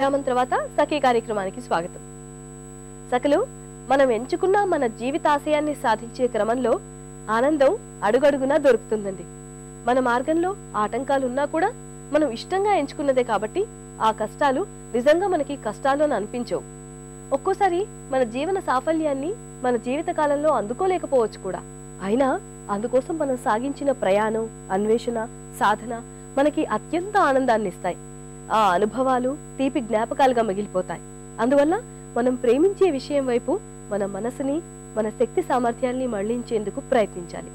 విరామం తర్వాత సఖీ కార్యక్రమానికి స్వాగతం. సఖలు మనం ఎంచుకున్న మన జీవితాశయాన్ని సాధించే క్రమంలో ఆనందం అడుగడుగునా దొరుకుతుందండి. మన మార్గంలో ఆటంకాలు ఉన్నా కూడా మనం ఇష్టంగా ఎంచుకున్నదే కాబట్టి ఆ కష్టాలు నిజంగా మనకి కష్టాలు అని అనిపించవు. ఒక్కోసారి మన జీవన సాఫల్యాన్ని మన జీవిత కాలంలో అందుకోలేకపోవచ్చు కూడా. అయినా అందుకోసం మనం సాగించిన ప్రయాణం అన్వేషణ సాధన మనకి అత్యంత ఆనందాన్ని ఇస్తాయి. ఆ అనుభవాలు తీపి జ్ఞాపకాలుగా మిగిలిపోతాయి. అందువల్ల మనం ప్రేమించే విషయం వైపు మన మనసుని మన శక్తి సామర్థ్యాల్ని మళ్ళించేందుకు ప్రయత్నించాలి.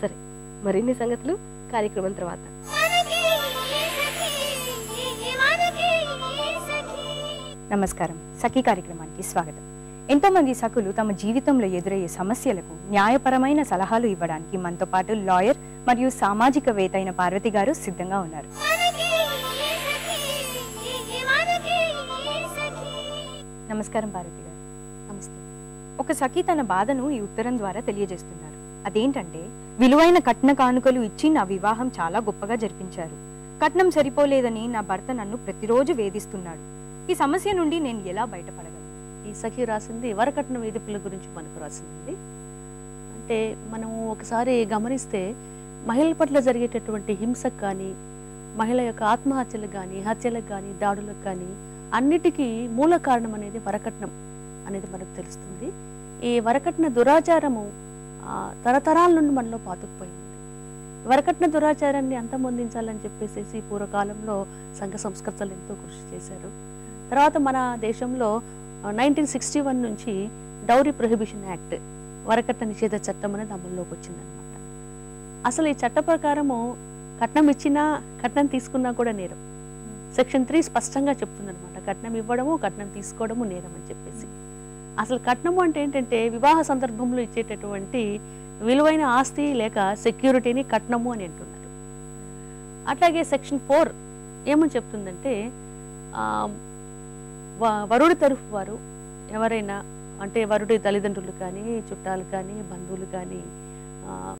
సరే మరిన్ని సంగతులు కార్యక్రమం తర్వాత. నమస్కారం. సఖీ కార్యక్రమానికి స్వాగతం. ఎంతో మంది సఖులు తమ జీవితంలో ఎదురయ్యే సమస్యలకు న్యాయపరమైన సలహాలు ఇవ్వడానికి మనతో పాటు లాయర్ మరియు సామాజికవేత్త అయిన పార్వతి గారు సిద్ధంగా ఉన్నారు. నమస్కారం భారతి గారు. నమస్తే. ఒక సఖి తన బాధను ఈ ఉత్తరం ద్వారా తెలియజేస్తున్నారు. అదేంటంటే విలువైన కట్న కానుకలు ఇచ్చి నా వివాహం చాలా గొప్పగా జరిపించారు. కట్నం సరిపోలేదని నా భర్త నన్ను ప్రతిరోజు వేధిస్తున్నాడు. ఈ సమస్య నుండి నేను ఎలా బయటపడగలను? ఈ సఖి రాసింది వరకట్న వేధింపుల గురించి మనకు రాసింది అంటే మనము ఒకసారి గమనిస్తే మహిళల పట్ల జరిగేటటువంటి హింసకు కానీ మహిళ యొక్క ఆత్మహత్యలకు కానీ హత్యలకు కానీ దాడులకు కానీ అన్నిటికీ మూల కారణం అనేది వరకట్నం అనేది మనకు తెలుస్తుంది. ఈ వరకట్న దురాచారము ఆ, తరతరాల నుండి మనలో పాతుకుపోయింది. వరకట్న దురాచారాన్ని అంతమొందించాలని చెప్పేసి పూర్వకాలంలో సంఘ సంస్కర్తలు ఎంతో కృషి చేశారు. తర్వాత మన దేశంలో నైన్టీన్ సిక్స్టీ వన్ నుంచి డౌరీ ప్రొహిబిషన్ యాక్ట్ వరకట్న నిషేధ చట్టం అనేది అమల్లోకి వచ్చిందనమాట అసలు ఈ చట్ట ప్రకారము కట్నం ఇచ్చినా కట్నం తీసుకున్నా కూడా నేరం. సెక్షన్ త్రీ స్పష్టంగా చెప్తుందనమాట కట్నం ఇవ్వడము కట్నం తీసుకోవడము నేరం అని చెప్పేసి. అసలు కట్నము అంటే ఏంటంటే వివాహ సందర్భంలో ఇచ్చేటటువంటి విలువైన ఆస్తి లేక సెక్యూరిటీని కట్నము అని అంటున్నారు. అట్లాగే సెక్షన్ ఫోర్ ఏమని చెప్తుందంటే వరుడి తరఫు వారు ఎవరైనా అంటే వరుడి తల్లిదండ్రులు కానీ చుట్టాలు కానీ బంధువులు కానీ